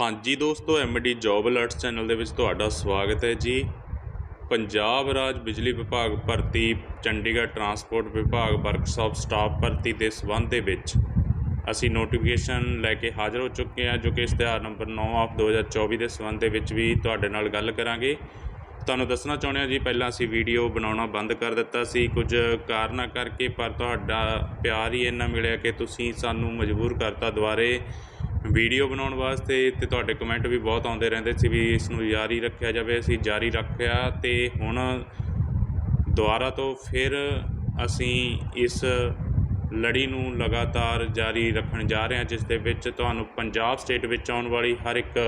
ਹਾਂਜੀ ਦੋਸਤੋ MD job alerts channel ਦੇ ਵਿੱਚ ਤੁਹਾਡਾ ਸਵਾਗਤ ਹੈ ਜੀ। ਪੰਜਾਬ ਰਾਜ ਬਿਜਲੀ ਵਿਭਾਗ ਭਰਤੀ, ਚੰਡੀਗੜ੍ਹ ਟਰਾਂਸਪੋਰਟ ਵਿਭਾਗ ਵਰਕਸ਼ਾਪ, ਸਟਾਫ ਭਰਤੀ ਦੇ ਸਬੰਧ ਦੇ ਵਿੱਚ ਅਸੀਂ ਨੋਟੀਫਿਕੇਸ਼ਨ ਲੈ ਕੇ ਹਾਜ਼ਰ ਹੋ ਚੁੱਕੇ ਹਾਂ, ਜੋ ਕਿ ਇਸ਼ਤਿਹਾਰ ਨੰਬਰ 9 ਆਫ 2024 ਦੇ ਸਬੰਧ ਦੇ ਵਿੱਚ ਵੀ ਤੁਹਾਡੇ ਨਾਲ ਗੱਲ ਕਰਾਂਗੇ। ਤੁਹਾਨੂੰ ਦੱਸਣਾ ਚਾਹੁੰਦੇ ਹਾਂ ਜੀ, ਪਹਿਲਾਂ ਅਸੀਂ ਵੀਡੀਓ ਬਣਾਉਣਾ ਬੰਦ ਕਰ ਦਿੱਤਾ ਸੀ। ਕੁਝ ਕਾਰਨਾਂ ਕਰਕੇ ਪਰ ਤੁਹਾਡਾ ਪਿਆਰ ਹੀ ਇੰਨਾ ਮਿਲਿਆ ਕਿ ਤੁਸੀਂ ਸਾਨੂੰ ਮਜਬੂਰ ਕਰਤਾ ਦੁਬਾਰੇ। ਵੀਡੀਓ ਬਣਾਉਣ ਵਾਸਤੇ ਅਤੇ ਤੁਹਾਡੇ ਕਮੈਂਟ ਵੀ ਬਹੁਤ ਆਉਂਦੇ ਰਹਿੰਦੇ ਸੀ ਵੀ ਇਸ ਨੂੰ ਜਾਰੀ ਰੱਖਿਆ ਜਾਵੇ, ਅਸੀਂ ਜਾਰੀ ਰੱਖਿਆ ਅਤੇ ਹੁਣ ਦੁਬਾਰਾ ਤੋਂ ਫਿਰ ਅਸੀਂ ਇਸ ਲੜੀ ਨੂੰ ਲਗਾਤਾਰ ਜਾਰੀ ਰੱਖਣ ਜਾ ਰਹੇ ਹਾਂ, ਜਿਸ ਦੇ ਵਿੱਚ ਤੁਹਾਨੂੰ ਪੰਜਾਬ ਸਟੇਟ ਵਿੱਚ ਆਉਣ ਵਾਲੀ ਹਰ ਇੱਕ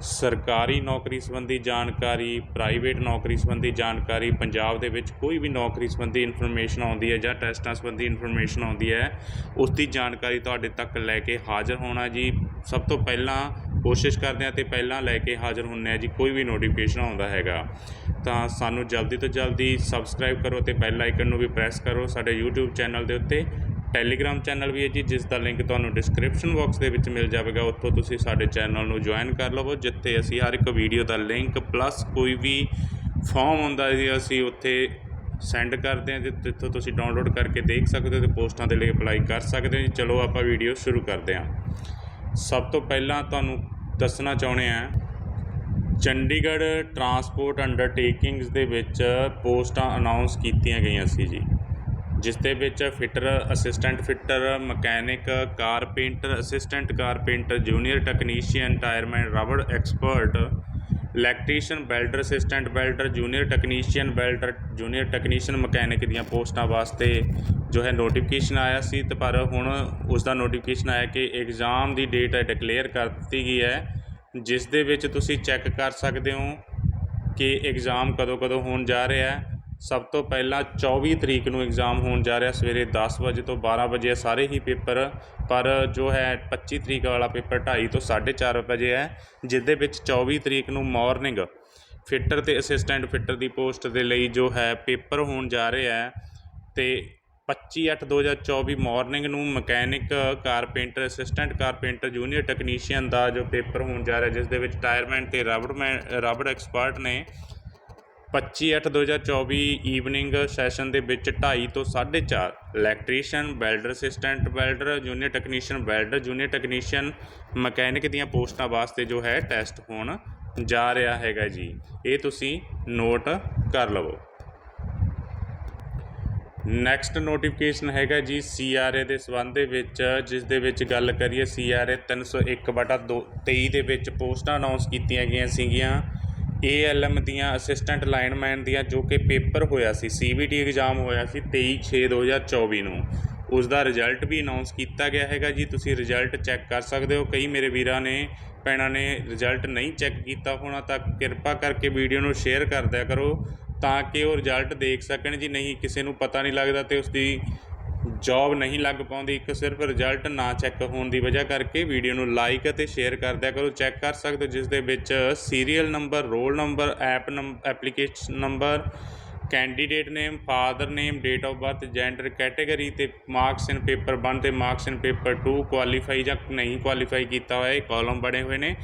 ਸਰਕਾਰੀ ਨੌਕਰੀ ਸੰਬੰਧੀ ਜਾਣਕਾਰੀ ਪ੍ਰਾਈਵੇਟ ਨੌਕਰੀ ਸੰਬੰਧੀ ਜਾਣਕਾਰੀ, ਪੰਜਾਬ ਦੇ ਵਿੱਚ ਕੋਈ ਵੀ ਨੌਕਰੀ ਸੰਬੰਧੀ ਇਨਫੋਰਮੇਸ਼ਨ ਆਉਂਦੀ ਹੈ ਜਾਂ ਟੈਸਟਾਂ ਸੰਬੰਧੀ ਇਨਫੋਰਮੇਸ਼ਨ ਆਉਂਦੀ ਹੈ, ਉਸ ਦੀ ਜਾਣਕਾਰੀ ਤੁਹਾਡੇ ਤੱਕ ਲੈ ਕੇ ਹਾਜ਼ਰ ਹੋਣਾ ਜੀ। ਸਭ ਤੋਂ ਪਹਿਲਾਂ ਕੋਸ਼ਿਸ਼ ਕਰਦੇ ਹਾਂ ਤੇ ਪਹਿਲਾਂ ਲੈ ਕੇ ਹਾਜ਼ਰ ਹੁੰਨੇ ਆ ਜੀ, ਕੋਈ ਵੀ ਨੋਟੀਫਿਕੇਸ਼ਨ ਆਉਂਦਾ ਹੈਗਾ। ਤਾਂ ਸਾਨੂੰ ਜਲਦੀ ਤੋਂ ਜਲਦੀ ਸਬਸਕ੍ਰਾਈਬ ਕਰੋ ਤੇ ਬੈਲ ਆਈਕਨ ਨੂੰ ਵੀ ਪ੍ਰੈਸ ਕਰੋ ਸਾਡੇ YouTube ਚੈਨਲ ਦੇ ਉੱਤੇ। ਟੈਲੀਗ੍ਰਾਮ ਚੈਨਲ ਵੀ ਹੈ ਜੀ, ਜਿਸ ਦਾ ਲਿੰਕ ਤੁਹਾਨੂੰ ਡਿਸਕ੍ਰਿਪਸ਼ਨ ਬਾਕਸ ਦੇ ਵਿੱਚ ਮਿਲ ਜਾਵੇਗਾ। ਉੱਥੋਂ ਤੁਸੀਂ ਸਾਡੇ ਚੈਨਲ ਨੂੰ ਜੁਆਇਨ ਕਰ ਲਵੋ, ਜਿੱਥੇ ਅਸੀਂ ਹਰ ਇੱਕ ਵੀਡੀਓ ਦਾ ਲਿੰਕ ਪਲੱਸ ਕੋਈ ਵੀ ਫਾਰਮ ਹੁੰਦਾ ਜੀ, ਅਸੀਂ ਉੱਥੇ ਸੈਂਡ ਕਰਦੇ ਹਾਂ ਜਿ- ਜਿੱਥੋਂ ਤੁਸੀਂ ਡਾਊਨਲੋਡ ਕਰਕੇ ਦੇਖ ਸਕਦੇ ਹੋ ਤੇ ਪੋਸਟਾਂ ਦੇ ਲਈ ਅਪਲਾਈ ਕਰ ਸਕਦੇ ਹੋ ਜੀ। ਚਲੋ ਆਪਾਂ ਵੀਡੀਓ ਸ਼ੁਰੂ ਕਰਦੇ ਹਾਂ। ਸਭ ਤੋਂ ਪਹਿਲਾਂ ਤੁਹਾਨੂੰ ਦੱਸਣਾ ਚਾਹੁੰਦੇ ਹਾਂ, ਚੰਡੀਗੜ੍ਹ ਟਰਾਂਸਪੋਰਟ ਅੰਡਰਟੇਕਿੰਗਸ ਦੇ ਵਿੱਚ ਪੋਸਟਾਂ ਅਨਾਉਂਸ ਕੀਤੀਆਂ ਗਈਆਂ ਸੀ ਜੀ। ਜਿਸ ਦੇ ਵਿੱਚ fitter assistant fitter, mechanic, carpenter assistant carpenter, junior technician, tireman, rubber expert, electrician welder assistant welder junior technician welder junior technician mechanic ਦੀਆਂ ਪੋਸਟਾਂ ਵਾਸਤੇ ਜੋ ਹੈ ਨੋਟੀਫਿਕੇਸ਼ਨ ਆਇਆ ਸੀ ਤੇ ਪਰ ਹੁਣ ਉਸ ਦਾ ਨੋਟੀਫਿਕੇਸ਼ਨ ਆਇਆ ਕਿ ਐਗਜ਼ਾਮ ਦੀ ਡੇਟ ਹੈ ਡਿਕਲੇਅਰ ਕਰ ਦਿੱਤੀ ਗਈ ਹੈ, ਜਿਸ ਦੇ ਵਿੱਚ ਤੁਸੀਂ ਚੈੱਕ ਕਰ ਸਕਦੇ ਹੋ ਕਿ ਐਗਜ਼ਾਮ ਕਦੋਂ ਕਦੋਂ ਹੋਣ ਜਾ ਰਿਹਾ ਹੈ। ਸਭ ਤੋਂ ਪਹਿਲਾਂ 24 ਤਰੀਕ ਨੂੰ ਇਗਜ਼ਾਮ ਹੋਣ ਜਾ ਰਿਹਾ, ਸਵੇਰੇ ਦਸ ਵਜੇ ਤੋਂ 12 ਵਜੇ ਸਾਰੇ ਹੀ ਪੇਪਰ, ਪਰ ਜੋ ਹੈ 25 ਤਰੀਕ ਵਾਲਾ ਪੇਪਰ ਢਾਈ ਤੋਂ 4:30 ਵਜੇ ਹੈ, ਜਿਹਦੇ ਵਿੱਚ 24 ਤਰੀਕ ਨੂੰ ਮਾਰਨਿੰਗ ਫਿੱਟਰ ਅਤੇ ਅਸਿਸਟੈਂਟ ਫਿੱਟਰ ਦੀ ਪੋਸਟ ਦੇ ਲਈ ਜੋ ਹੈ ਪੇਪਰ ਹੋਣ ਜਾ ਰਿਹਾ ਹੈ, ਤੇ 25/8/2024 ਮਾਰਨਿੰਗ ਨੂੰ mechanic carpenter assistant carpenter junior technician ਦਾ ਜੋ ਪੇਪਰ ਹੋਣ ਜਾ ਰਿਹਾ, ਜਿਸ ਦੇ ਵਿੱਚ ਟਾਇਰਮੈਨ ਤੇ ਰਬੜਮੈਨ ਰਬੜ ਐਕਸਪਰਟ ਨੇ 25/8/2024 ਈਵਨਿੰਗ ਸੈਸ਼ਨ ਦੇ ਵਿੱਚ 2:30 ਤੋਂ 4:30 electrician welder assistant welder junior technician welder junior technician mechanic ਦੀਆਂ ਪੋਸਟਾਂ ਵਾਸਤੇ ਜੋ ਹੈ ਟੈਸਟ ਹੋਣ ਜਾ ਰਿਹਾ ਹੈਗਾ ਜੀ। ਇਹ ਤੁਸੀਂ ਨੋਟ ਕਰ ਲਵੋ। ਨੈਕਸਟ ਨੋਟੀਫਿਕੇਸ਼ਨ ਹੈਗਾ ਜੀ ਸੀਆਰਏ ਦੇ ਸਬੰਧ ਦੇ ਵਿੱਚ, ਜਿਸ ਦੇ ਵਿੱਚ ਗੱਲ ਕਰੀਏ ਸੀਆਰਏ 301/23 ਦੇ ਵਿੱਚ ਪੋਸਟਾਂ ਅਨਾਉਂਸ ਕੀਤੀਆਂ ਗਈਆਂ ਸੀਗੀਆਂ। ਏਐਲਐਮ ਦੀਆਂ ਅਸਿਸਟੈਂਟ ਲਾਈਨਮੈਨ ਦੀਆਂ ਜੋ ਕਿ ਪੇਪਰ ਹੋਇਆ ਸੀ ਸੀਬੀਟੀ ਐਗਜ਼ਾਮ ਹੋਇਆ ਸੀ 23/6/2024 ਨੂੰ। ਉਸ ਦਾ ਰਿਜ਼ਲਟ ਵੀ ਅਨਾਉਂਸ ਕੀਤਾ ਗਿਆ ਹੈਗਾ ਜੀ। ਤੁਸੀਂ ਰਿਜ਼ਲਟ ਚੈੱਕ ਕਰ ਸਕਦੇ ਹੋ। ਕਈ ਮੇਰੇ ਵੀਰਾਂ ਨੇ, ਭੈਣਾਂ ਨੇ ਰਿਜ਼ਲਟ ਨਹੀਂ ਚੈੱਕ ਕੀਤਾ ਹੋਣਾ ਤਾਂ ਕਿਰਪਾ ਕਰਕੇ ਵੀਡੀਓ ਨੂੰ ਸ਼ੇਅਰ ਕਰ ਦਿਆ ਕਰੋ ਤਾਂ ਕਿ ਉਹ ਰਿਜ਼ਲਟ ਦੇਖ ਸਕਣ ਜੀ। ਨਹੀਂ, ਕਿਸੇ ਨੂੰ ਪਤਾ ਨਹੀਂ ਲੱਗਦਾ ਤੇ ਉਸ ਦੀ ਜੌਬ ਨਹੀਂ ਲੱਗ ਪਾਉਂਦੀ, ਇੱਕ ਸਿਰਫ ਰਿਜ਼ਲਟ ਨਾ ਚੈੱਕ ਹੋਣ ਦੀ ਵਜ੍ਹਾ ਕਰਕੇ ਵੀਡੀਓ ਨੂੰ ਲਾਈਕ ਅਤੇ ਸ਼ੇਅਰ ਕਰ ਦਿਆ ਕਰੋ ਚੈੱਕ ਕਰ ਸਕਦੇ ਹੋ, ਜਿਸ ਦੇ ਵਿੱਚ serial number roll number app number application number candidate name father name date of birth gender category ਤੇ ਮਾਰਕਸ ਇਨ ਪੇਪਰ 1 ਤੇ ਮਾਰਕਸ ਇਨ ਪੇਪਰ 2 ਕੁਆਲੀਫਾਈ ਜਾਂ ਨਹੀਂ ਕੁਆਲੀਫਾਈ ਕੀਤਾ ਹੋਇਆ, ਇਹ ਕਾਲਮ ਬਣੇ ਹੋਏ ਨੇ।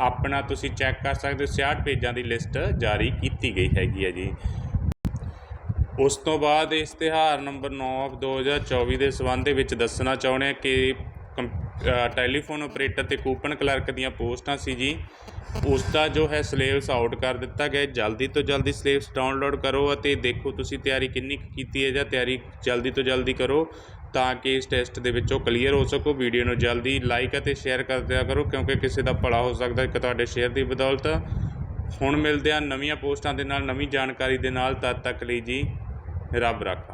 ਆਪਣਾ ਤੁਸੀਂ ਚੈੱਕ ਕਰ ਸਕਦੇ ਹੋ 66 ਪੇਜਾਂ ਦੀ ਲਿਸਟ ਜਾਰੀ ਕੀਤੀ ਗਈ ਹੈਗੀ ਹੈ ਜੀ। ਉਸ ਤੋਂ ਬਾਅਦ ਇਸ਼ਤਿਹਾਰ ਨੰਬਰ 9 ਆਫ 2024 ਦੇ ਸਬੰਧ ਦੇ ਵਿੱਚ ਦੱਸਣਾ ਚਾਹੁੰਦੇ ਹਾਂ ਕਿ ਕੰਪ- ਟੈਲੀਫੋਨ ਆਪਰੇਟਰ ਤੇ ਕੂਪਨ ਕਲਰਕ ਦੀਆਂ ਪੋਸਟਾਂ ਸੀ ਜੀ। ਉਸ ਦਾ ਜੋ ਹੈ ਸਿਲੇਬਸ ਆਊਟ ਕਰ ਦਿੱਤਾ ਗਿਆ ਜਲਦੀ ਤੋਂ ਜਲਦੀ ਸਿਲੇਬਸ ਡਾਊਨਲੋਡ ਕਰੋ ਅਤੇ ਦੇਖੋ ਤੁਸੀਂ ਤਿਆਰੀ ਕਿੰਨੀ ਕੁ ਕੀਤੀ ਹੈ ਜਾਂ ਤਿਆਰੀ ਜਲਦੀ ਤੋਂ ਜਲਦੀ ਕਰੋ ਤਾਂ ਕਿ ਇਸ ਟੈਸਟ ਦੇ ਵਿੱਚੋਂ ਕਲੀਅਰ ਹੋ ਸਕੋ। ਵੀਡੀਓ ਨੂੰ ਜਲਦੀ ਲਾਈਕ ਅਤੇ ਸ਼ੇਅਰ ਕਰ ਦਿਆ ਕਰੋ ਕਿਉਂਕਿ ਕਿਸੇ ਦਾ ਭਲਾ ਹੋ ਸਕਦਾ ਕਿ ਤੁਹਾਡੇ ਸ਼ੇਅਰ ਦੀ ਬਦੌਲਤ। ਹੁਣ ਮਿਲਦੇ ਆ ਨਵੀਆਂ ਪੋਸਟਾਂ ਦੇ ਨਾਲ, ਨਵੀਂ ਜਾਣਕਾਰੀ ਦੇ ਨਾਲ। ਤਦ ਤੱਕ ਲਈ ਜੀ। Herabraka.